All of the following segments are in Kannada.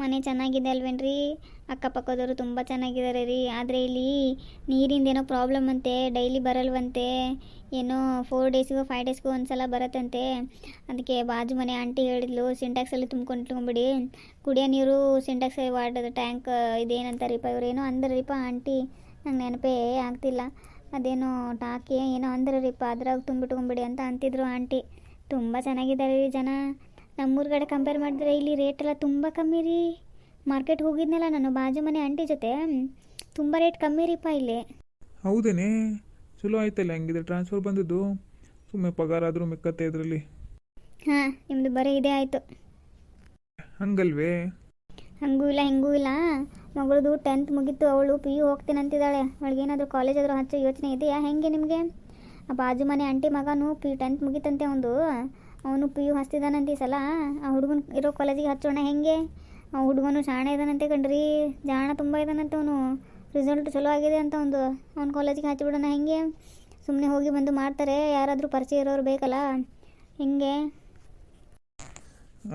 ಮನೆ ಚೆನ್ನಾಗಿದೆ ಅಲ್ವೇನ್ರಿ? ಅಕ್ಕಪಕ್ಕದವರು ತುಂಬ ಚೆನ್ನಾಗಿದ್ದಾರೆ ರೀ. ಆದರೆ ಇಲ್ಲಿ ನೀರಿಂದ ಏನೋ ಪ್ರಾಬ್ಲಮ್ ಅಂತೆ ಡೈಲಿ ಬರಲ್ವಂತೆ. ಏನೋ ಫೋರ್ ಡೇಸ್ಗೂ ಫೈವ್ ಡೇಸ್ಗೂ ಒಂದ್ಸಲ ಬರತ್ತಂತೆ. ಅದಕ್ಕೆ ಬಾಜು ಮನೆ ಆಂಟಿ ಹೇಳಿದ್ಲು ಸಿಂಟ್ಯಾಕ್ಸಲ್ಲಿ ತುಂಬ್ಕೊಂಡು ಇಟ್ಕೊಂಬಿಡಿ. ಕುಡಿಯೋ ನೀರು ಸಿಂಟ್ಯಾಕ್ಸ್ ವಾಟರ್ ಟ್ಯಾಂಕ್ ಇದೇನಂತಾರಿಪ್ಪ ಇವ್ರೇನೋ ಅಂದ್ರರಿಪ್ಪ ಆಂಟಿ ನಂಗೆ ನೆನಪೇ ಆಗ್ತಿಲ್ಲ. ಅದೇನೋ ಟಾಕಿ ಏನೋ ಅಂದ್ರರಿಪ್ಪ ಅದ್ರಾಗ ತುಂಬಿಟ್ಕೊಂಬಿಡಿ ಅಂತ ಅಂತಿದ್ರು ಆಂಟಿ ತುಂಬ ಚೆನ್ನಾಗಿದ್ದಾರೆ ರೀ ಜನ. ನಮ್ಮೂರ ಕಡೆ ಕಂಪೇರ್ ಮಾಡಿದ್ರೆ ಇಲ್ಲಿ ರೇಟ್ ಎಲ್ಲ ತುಂಬ ಕಮ್ಮಿ ರೀ. ಮಾರ್ಕೆಟ್ ಹೋಗಿದ್ನಲ್ಲ ನಾನು ಬಾಜು ಮನೆ ಆಂಟಿ ಜೊತೆ. ತುಂಬ ರೇಟ್ ಕಮ್ಮಿ ರೀಪ್ಪ ಇಲ್ಲಿ. ಹೌದೇನೆ? ಚಲೋ ಆಯ್ತಲ್ಲ ಹಂಗಿದ್ರೆ ಟ್ರಾನ್ಸ್ಫರ್ ಬಂದಿದ್ದು. ಸುಮ್ಮನೆ ಪಗಾರ ಆದರೂ ಮಿಕ್ಕತ್ತೆ ಇದರಲ್ಲಿ. ಹಾಂ ನಿಮ್ಮದು ಬರೀ ಇದೇ ಆಯಿತು. ಹಂಗಲ್ವೇ? ಹಂಗೂ ಇಲ್ಲ ಹಿಂಗೂ ಇಲ್ಲ. ಮಗಳದು ಟೆಂತ್ ಮುಗೀತು ಅವಳು ಪಿ ಯು ಹೋಗ್ತೀನಿ ಅಂತಿದ್ದಾಳೆ ಅವಳಿಗೇನಾದರೂ ಕಾಲೇಜ್ ಆದರೂ ಹಚ್ಚೋ ಯೋಚನೆ ಇದೆಯಾ? ಹೆಂಗೆ ನಿಮಗೆ? ಆ ಬಾಜು ಮನೆ ಆಂಟಿ ಮಗನು ಪಿ ಟೆಂತ್ ಮುಗೀತಂತೆ ಒಂದು. ಅವನು ಪಿ ಯು ಹಚ್ತಿದ್ದಾನಂತೆ ಈ ಸಲ. ಆ ಹುಡುಗನ ಇರೋ ಕಾಲೇಜಿಗೆ ಹಚ್ಚೋಣ ಹೆಂಗೆ? ಆ ಹುಡುಗನು ಶಾಣೆ ಇದ್ದಾನಂತೆ ಕಣ್ರಿ. ಜಾಣ ತುಂಬ ಇದ್ದಾನಂತೆ ಅವನು. ರಿಸಲ್ಟ್ ಚಲೋ ಆಗಿದೆ ಅಂತ ಒಂದು. ಅವ್ನ ಕಾಲೇಜಿಗೆ ಹಚ್ಚಿಬಿಡೋಣ ಹೆಂಗೆ? ಸುಮ್ಮನೆ ಹೋಗಿ ಬಂದು ಮಾಡ್ತಾರೆ. ಯಾರಾದರೂ ಪರಿಚಯ ಇರೋರು ಬೇಕಲ್ಲ? ಹೆಂಗೆ?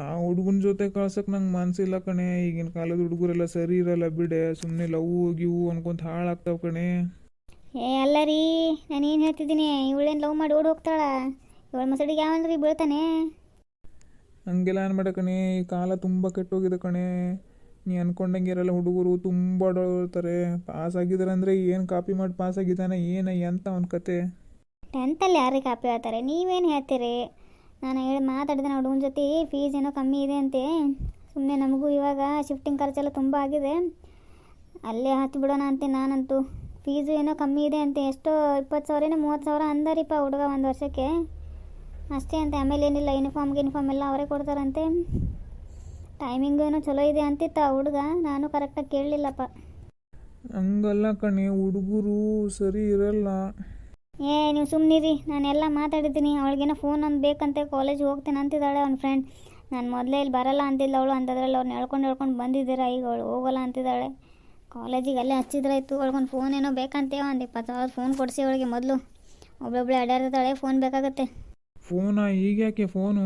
ಆ ಹುಡುಗನ ಜೊತೆ ಕಳ್ಸಕ್ಕೆ ನಂಗೆ ಮನಸ್ಸಿಲ್ಲ ಕಣೆ. ಈಗಿನ ಕಾಲದ ಹುಡುಗರೆಲ್ಲ ಸರಿ ಇರಲ್ಲ ಬಿಡೆ. ಸುಮ್ಮನೆ ಲವ್ ಗಿವು ಅನ್ಕೊಂತ ಹಾಳಾಗ್ತಾವ ಕಣೆ. ಏ ಅಲ್ಲ ರೀ ನಾನು ಏನು ಹೇಳ್ತಿದ್ದೀನಿ? ಇವಳೇನು ಲವ್ ಮಾಡಿ ಓಡಿ ಹೋಗ್ತಾಳ? ಇವಳ ಮಸಡಿಗೆ ಯಾವನ್ರಿ ಬೀಳ್ತಾನೆ. ಹಂಗೆಲ್ಲ ಅನ್ಬೇಡ ಕಣೆ? ಈ ಕಾಲ ತುಂಬ ಕೆಟ್ಟೋಗಿದೆ ಕಣೆ. ನೀ ಅನ್ಕೊಂಡಂಗೆ ಇರಲ್ಲ ಹುಡುಗರು ತುಂಬ ಡೊಳ್ತಾರೆ ಪಾಸ್ ಆಗಿದ್ದಾರೆ ಅಂದರೆ ಏನು ಕಾಪಿ ಮಾಡಿ ಪಾಸ್ ಆಗಿದ್ದಾನೆ ಏನ ಎಂತ ಅವನ ಕತೆ? ಟೆಂತಲ್ಲಿ ಯಾರಿಗೆ ಕಾಪಿ ಹೇಳ್ತಾರೆ ನೀವೇನು ಹೇಳ್ತೀರಿ? ನಾನು ಹೇಳಿ ಮಾತಾಡಿದೆ ಹುಡುಗನ ಜೊತೆ ಫೀಸ್ ಏನೋ ಕಮ್ಮಿ ಇದೆ ಅಂತೆ. ಸುಮ್ಮನೆ ನಮಗೂ ಇವಾಗ ಶಿಫ್ಟಿಂಗ್ ಖರ್ಚೆಲ್ಲ ತುಂಬ ಆಗಿದೆ. ಅಲ್ಲೇ ಹತ್ತು ಬಿಡೋಣ ಅಂತೆ ನಾನಂತೂ. ಫೀಸು ಏನೋ ಕಮ್ಮಿ ಇದೆ ಅಂತೆ ಎಷ್ಟೋ ಇಪ್ಪತ್ತು ಸಾವಿರನೋ ಮೂವತ್ತು ಸಾವಿರ ಅಂದರಿಪ್ಪ ಹುಡುಗ ಒಂದು ವರ್ಷಕ್ಕೆ. ಅಷ್ಟೇ ಅಂತೆ ಆಮೇಲೆ ಏನಿಲ್ಲ ಯೂನಿಫಾರ್ಮ್ ಯೂನಿಫಾರ್ಮ್ ಎಲ್ಲ ಅವರೇ ಕೊಡ್ತಾರಂತೆ. ಟೈಮಿಂಗ್ ಏನೋ ಚಲೋ ಇದೆ ಅಂತಿತ್ತ ಹುಡುಗ ನಾನು ಕರೆಕ್ಟಾಗಿ ಕೇಳಲಿಲ್ಲಪ್ಪ. ಹಂಗಲ್ಲ ಕಣೆ ಹುಡುಗರು ಸರಿ ಇರಲ್ಲ. ಏ ನೀವು ಸುಮ್ಮನಿರಿ ನಾನೆಲ್ಲ ಮಾತಾಡಿದ್ದೀನಿ ಅವಳಿಗೇನೋ ಫೋನ್ ಒಂದು ಬೇಕಂತೆ ಕಾಲೇಜ್ ಹೋಗ್ತೀನಿ ಅಂತಿದ್ದಾಳೆ ಅವ್ನ ಫ್ರೆಂಡ್ ನಾನು ಮೊದಲೇ ಇಲ್ಲಿ ಬರಲ್ಲ ಅಂತಿಲ್ಲ ಅವಳು ಅಂತದ್ರಲ್ಲಿ ಅವ್ರನ್ನ ಹೇಳ್ಕೊಂಡು ಹೇಳ್ಕೊಂಡು ಬಂದಿದ್ದೀರಾ ಈಗ ಅವಳು ಹೋಗಲ್ಲ ಅಂತಿದ್ದಾಳೆ. ಕಾಲೇಜಿಗೆ ಅಲ್ಲೇ ಹಚ್ಚಿದ್ರಾಯ್ತು ಅವಳಿಗೊಂದು ಫೋನ್ ಏನೋ ಬೇಕಂತೇವ ಒಂದು ಇಪ್ಪತ್ತು ಸಾವಿರ ಫೋನ್ ಕೊಡಿಸಿ ಅವಳಿಗೆ ಮೊದಲು. ಒಬ್ಬಳೊಬ್ಳೆ ಅಡ್ಡಾಡ್ತಾಳೆ ಫೋನ್ ಬೇಕಾಗತ್ತೆ. ಫೋನಾ? ಈಗ ಯಾಕೆ ಫೋನು?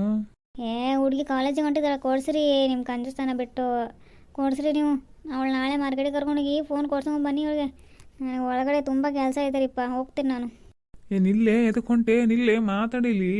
ಏ ಹುಡುಗಿ ಕಾಲೇಜಿಗೆ ಹೊಂಟಿದ್ದಾಳೆ ಕೊಡ್ಸ್ರಿ ನಿಮ್ಮ ಕಂಜುಸ್ತಾನ ಬಿಟ್ಟು. ಕೊಡ್ಸ್ರಿ ನೀವು. ಅವಳು ನಾಳೆ ಮಾರ್ಕೆಟಿಗೆ ಕರ್ಕೊಂಡೋಗಿ ಫೋನ್ ಕೊಡ್ಸ್ಕೊಂಡು ಬನ್ನಿ ಅವಳಿಗೆ ನನಗೆ ಒಳಗಡೆ ತುಂಬ ಕೆಲಸ ಇದ್ದಾರಿಪ್ಪ ಹೋಗ್ತೀನಿ ನಾನು. ಏ ನಿಲ್ಲೆ ಎದಕ್ಕೆ ಹೊಂಟೆ? ನಿಲ್ಲೆ ಮಾತಾಡಿಲಿ